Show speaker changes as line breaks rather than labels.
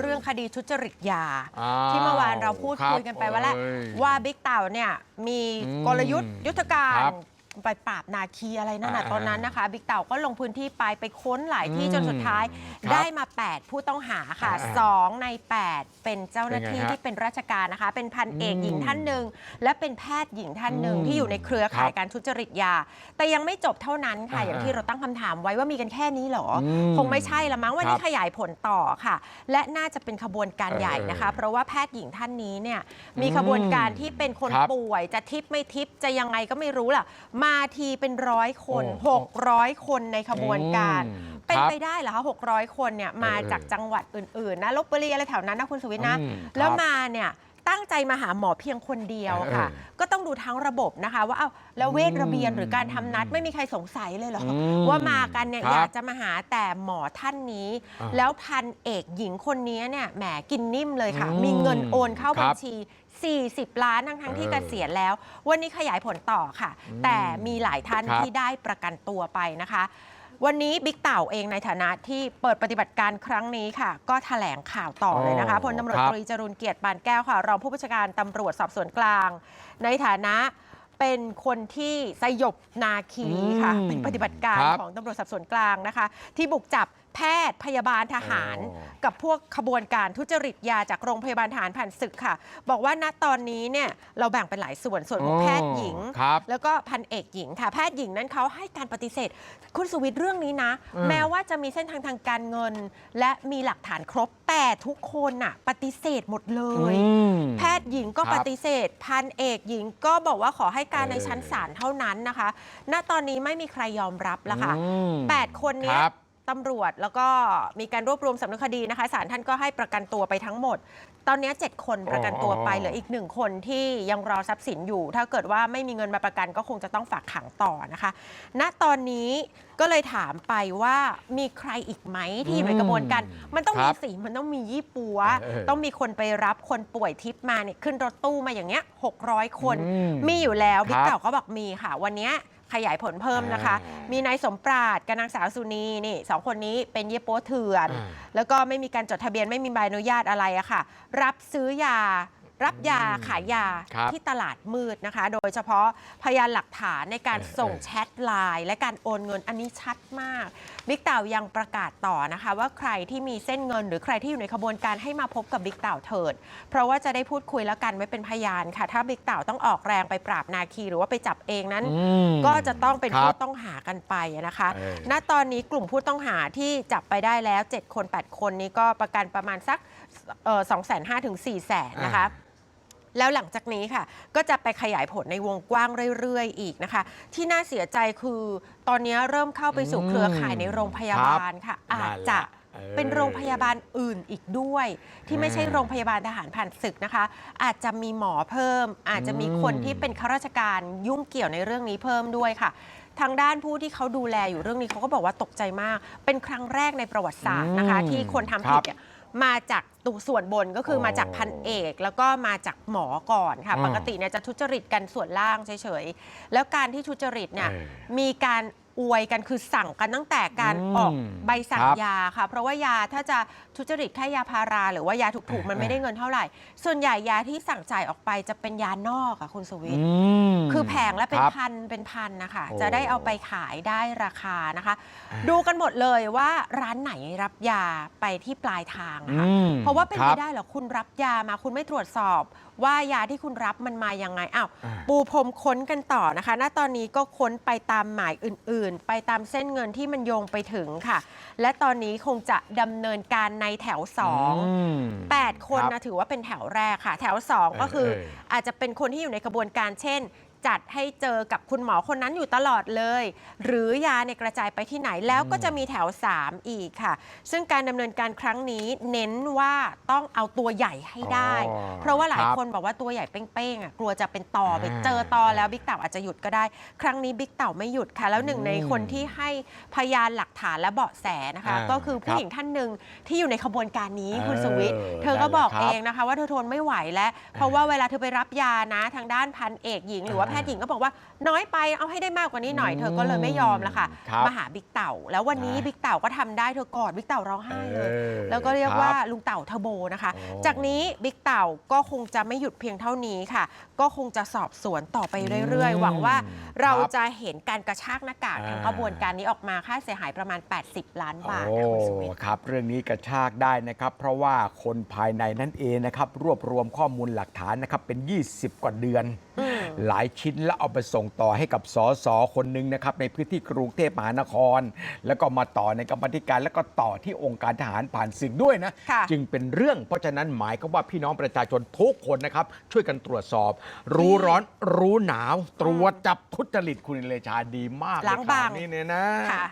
เรื่องคดีทุจริตยา
อ้าว
ที่เมื่อวานเราพูด
ครับ
คุยกันไปว่าแหละ
เอ้ย
ว่าบิ๊กเต่าเนี่ยมี
อืม
กลยุทธ์ยุทธการ
ครับ
ไปปราบนาคีอะไรนั่นน่ะ
อ่า
ตอนนั้นนะคะบิ๊กเต่าก็ลงพื้นที่ไปไปค้นหลายที่
อืม
จนสุดท้าย
ครับ
ได้มา 8 ผู้ต้องหาค่ะ
อ่า
สองใน 8 เป็นเจ้าหน้าที่
เป็นไงฮะ
ที่เป็นราชการนะคะ เป็นพันเอก
อืม
หญิงท่านหนึ่งและเป็นแพทย์หญิงท่านหนึ่ง
อืม
ที่อยู่ในเครือข่าย
ครับ
การทุจริตยา แต่ยังไม่จบเท่านั้นค่ะ
อ่า
อย่างที่เราตั้งคำถามไว้ว่ามีกันแค่นี้เหรออ
ม
คงไม่ใช่ละมั้งวันนี้
ครับ
ขยายผลต่อค่ะ และน่าจะเป็นขบวนการใหญ่นะคะ
เออ
เพราะว่าแพทย์หญิงท่านนี้เนี่ยมีขบวนการที่เป็นคน
ครับ
ป่วยจะทิปไม่ทิปจะยังไงก็ไม่รู้ล่ะมาทีเป็นร้อยคน
โอ้
600 คนในขบวนการ
อืม
เป็น
ครับ
ไปได้เหรอคะ600 คนเนี่ยมา
เออ
จากจังหวัดอื่นๆนะลบบุรีอะไรแถวนั้นนะคุณสุวิทย์นะ
อืม
แล้ว
ครับ
มาเนี่ยตั้งใจมาหาหมอเพียงคนเดียวค่ะ
เออ
ก็ต้องดูทั้งระบบนะคะ ว่าเอาแล้วเวทระเบียนหรือการทำนัดไม่มีใครสงสัยเลยเหรอ
อืม
ว่ามากันเนี่ย
ครับ
อยากจะมาหาแต่หมอท่านนี้
อ่า
แล้วพันเอกหญิงคนนี้เนี่ยแหมกินนิ่มเลยค่ะ
อืม
มีเงินโอนเข้า
ครับ
บัญชี 40 ล้านทั้งทั้งๆที่
เออ
เกษียณแล้ว วันนี้ขยายผลต่อค่ะ
อืม
แต่มีหลายท่าน
ครับ
ที่ได้ประกันตัวไปนะคะ วันนี้บิ๊กเต่าเองในฐานะที่เปิดปฏิบัติการครั้งนี้ค่ะ ก็แถลงข่าวต่อเลยนะคะ
อ๋อ
พลตำรวจ
ครับ
ตรีจรุนเกียรติปานแก้วค่ะ รองผู้บัญชาการตำรวจสอบสวนกลาง ในฐานะเป็นคนที่สยบนาคีค่ะ
อืม
เป็นปฏิบัติการ
ครับ
ของตำรวจสอบสวนกลางนะคะ ที่บุกจับ แพทย์พยาบาลทหาร
อ๋อ
กับพวกขบวนการทุจริตยาจากโรงพยาบาลทหารผ่านศึกค่ะ บอกว่าณตอนนี้เนี่ยเราแบ่งเป็นหลายส่วนส่วนของแพทย์หญิง
ครับ
แล้วก็พันเอกหญิงค่ะ แพทย์หญิงนั้นเขาให้การปฏิเสธ คุณสุวิทย์เรื่องนี้นะ
อืม
แม้ว่าจะมีเส้นทางทางการเงิน และมีหลักฐานครบแต่ทุกคนน่ะปฏิเสธหมดเลย
อืม
แพทย์หญิงก็
ครับ
ปฏิเสธ พันเอกหญิงก็บอกว่าขอให้การ
เออ
ในชั้นศาลเท่านั้นนะคะ ณตอนนี้ไม่มีใครยอมรับแล้วค่ะ
อืม
8 คนเนี้ย
ครับ
ตำรวจแล้วก็มีการรวบรวมสำนวนคดีนะคะศาลท่านก็ให้ประกันตัวไปทั้งหมด ตอนนี้ 7 คนประกันตัวไป
อ๋อ
เหลืออีกหนึ่งคนที่ยังรอทรัพย์สินอยู่ ถ้าเกิดว่าไม่มีเงินมาประกันก็คงจะต้องฝากขังต่อนะคะ ณตอนนี้ก็เลยถามไปว่ามีใครอีกไหมที่อยู่ในกระบวนการมันต้อง
ครั
มี
บ
สิมันต้องมียี่ปัว
เออ
ต้องมีคนไปรับคนป่วยทิพย์มาเนี่ยขึ้นรถตู้มาอย่างเงี้ย600 คน
อืม
มีอยู่แล้วบิ๊ก
ครับ
เต่าก็บอกมีค่ะ วันเนี้ย ขยายผลเพิ่มนะคะ
อ่ามี
มีนายสมปราดกับนางสาวสุนีนี่สองคนนี้เป็นเยโป้เถื่อน
อ่า
แล้วก็ไม่มีการจดทะเบียนไม่มีใบอนุญาตอะไรอะค่ะ รับซื้อยา รับยา
อืม
ขายยา
ครับ
ที่ตลาดมืดนะคะ โดยเฉพาะพยานหลักฐานในการ
เออ
ส่ง
เออ
แชทไลน์และการโอนเงินอันนี้ชัดมากบิ๊กเต่ายังประกาศต่อนะคะ ว่าใครที่มีเส้นเงิน หรือใครที่อยู่ในขบวนการให้มาพบกับบิ๊กเต่าเถิด เพราะว่าจะได้พูดคุยแล้วกันไว้เป็นพยานค่ะ ถ้าบิ๊กเต่าต้องออกแรงไปปราบนาคีหรือว่าไปจับเองนั้น
อืม
ก็จะต้องเป็น
ครับ
ผู้ต้องหากันไปนะคะ
เออ
ณ ตอนนี้กลุ่มผู้ต้องหาที่จับไปได้แล้ว 7 คน 8 คนนี้ก็ประกันประมาณสักสองแสนห้าถึง4แสนนะคะ แล้วหลังจากนี้ค่ะ ก็จะไปขยายผลในวงกว้างเรื่อยๆ อีกนะคะ ที่น่าเสียใจคือตอนนี้เริ่มเข้าไปสู่
อืม
เครือข่ายในโรงพยาบาลค่ะ อาจจะ
นั่นแหละ
เป็นโรงพยาบาลอื่นอีกด้วย ที่ไม่ใช่
อ่า
โรงพยาบาลทหารผ่านศึกนะคะ อาจจะมีหมอเพิ่ม อาจจะมีคน
อืม
ที่เป็นข้าราชการยุ่งเกี่ยวในเรื่องนี้เพิ่มด้วยค่ะ ทางด้านผู้ที่เขาดูแลอยู่เรื่องนี้เขาก็บอกว่าตกใจมาก เป็นครั้งแรกในประวัติศาสตร์นะคะ
อืม
ที่คนทำผิดเนี่ย มาจากตัวส่วนบนก็คือ
โอ้
มาจากพันเอก แล้วก็มาจากหมอก่อนค่ะ
อ่า
ปกติเนี่ยจะทุจริตกันส่วนล่างเฉยๆแล้วการที่ทุจริตเนี่ย
เออ
มีการ อวยกันคือสั่งกันตั้งแต่การ
อืม
ออกใบสั่ง
ครับ
ยาค่ะ เพราะว่ายาถ้าจะทุจริตแค่ยาพารา หรือว่ายาถูกๆมันไม่ได้เงินเท่าไหร่ ส่วนใหญ่ยาที่สั่งจ่ายออกไปจะเป็นยานอกอะคุณสวิทย์
ม
คือแผงละเป็น
ครับ
พันเป็นพันนะคะ
โอ้
จะได้เอาไปขายได้ราคานะคะ
อ่า
ดูกันหมดเลยว่าร้านไหนรับยาไปที่ปลายทางอะค่ะ
อืม
เพราะว่าเป็น
ค
ไป
รับ
ได้เหรอคุณรับยามาคุณไม่ตรวจสอบว่ายาที่คุณรับมันมายังไงอ้าว
อ่า
ปูพรมค้นกันต่อนะคะ ณตอนนี้ก็ค้นไปตามหมายอื่นๆไปตามเส้นเงินที่มันโยงไปถึงค่ะ และตอนนี้คงจะดำเนินการในแถวสอง
ม
8 คน
ครับ
นะถือว่าเป็นแถวแรกค่ะ แถว 2 ก็คือ
เออเออ
อาจจะเป็นคนที่อยู่ในกระบวนการเช่น จัดให้เจอกับคุณหมอคนนั้นอยู่ตลอดเลย หรือยาเนี่ยกระจายไปที่ไหนแล้วก็จะมีแถว 3 อีกค่ะ ซึ่งการดำเนินการครั้งนี้เน้นว่าต้องเอาตัวใหญ่ให้ได้
อ๋อ
เพราะว่าหลาย
ครับ
คนบอกว่าตัวใหญ่เป้งๆอะกลัวจะเป็นต่อไป
อ่า
เจอต่อแล้วบิ๊กเต่าอาจจะหยุดก็ได้ ครั้งนี้บิ๊กเต่าไม่หยุดค่ะ แล้วหนึ่งในคนที่ให้พยานหลักฐานและเบาะแสนะคะ
อ่า
ก็คือผู้
ครับ
หญิงท่านหนึ่งที่อยู่ในขบวนการนี้คุณ
เออ
สุวิทย์เธอก็
นั่นแหละ
บอก
ครับ
เอง นะคะว่าเธอทนไม่ไหวแล้ว เพราะว่าเวลาเธอไปรับยานะทางด้านพันเอกหญิง หรือว่าว่าแพทย์หญิงก็บอกว่าน้อยไปเอาให้ได้มากกว่านี้หน่อยเธอก็เลยไม่ยอมละค่ะ
ครับ
มาหาบิ๊กเต่า แล้ววันนี้
อ่า
บิ๊กเต่าก็ทำได้เธอกอดบิ๊กเต่าร้องไห้เลย
เออ
แล้วก็เรียกว่า
ครับ
ลุงเต่าเทอร์โบนะคะ
โอ้
จากนี้บิ๊กเต่าก็คงจะไม่หยุดเพียงเท่านี้ค่ะ ก็คงจะสอบสวนต่อไปเรื่อย
อืม
ๆ หวังว่าเรา
ครับ
จะเห็นการกระชากหน้ากาก
อ่า
ทางกระบวนการนี้ออกมาค่าเสียหายประมาณ 80 ล้านบาท
โอ้
ค่ะคุณสุวิทย์
ครับ เรื่องนี้กระชากได้นะครับ เพราะว่าคนภายในนั่นเองนะครับ รวบรวมข้อมูลหลักฐานนะครับ เป็น 20 กว่าเดือน
อืม
หลายชิ้นแล้วเอาไปส่งต่อให้กับสสคนหนึ่งนะครับในพื้นที่กรุงเทพมหานคร แล้วก็มาต่อในกรรมาธิการแล้วก็ต่อที่องค์การทหารผ่านศึกด้วยนะ
ค่ะ
จึงเป็นเรื่องเพราะฉะนั้นหมายก็ว่าพี่น้องประชาชนทุกคนนะครับ ช่วยกันตรวจสอบ รู้ร้อนรู้หนาว ตรวจจับทุจริตคุณเลชาดีมาก
ล้างบาง
ในข่วนี่เนี่ยนะ
ค่ะ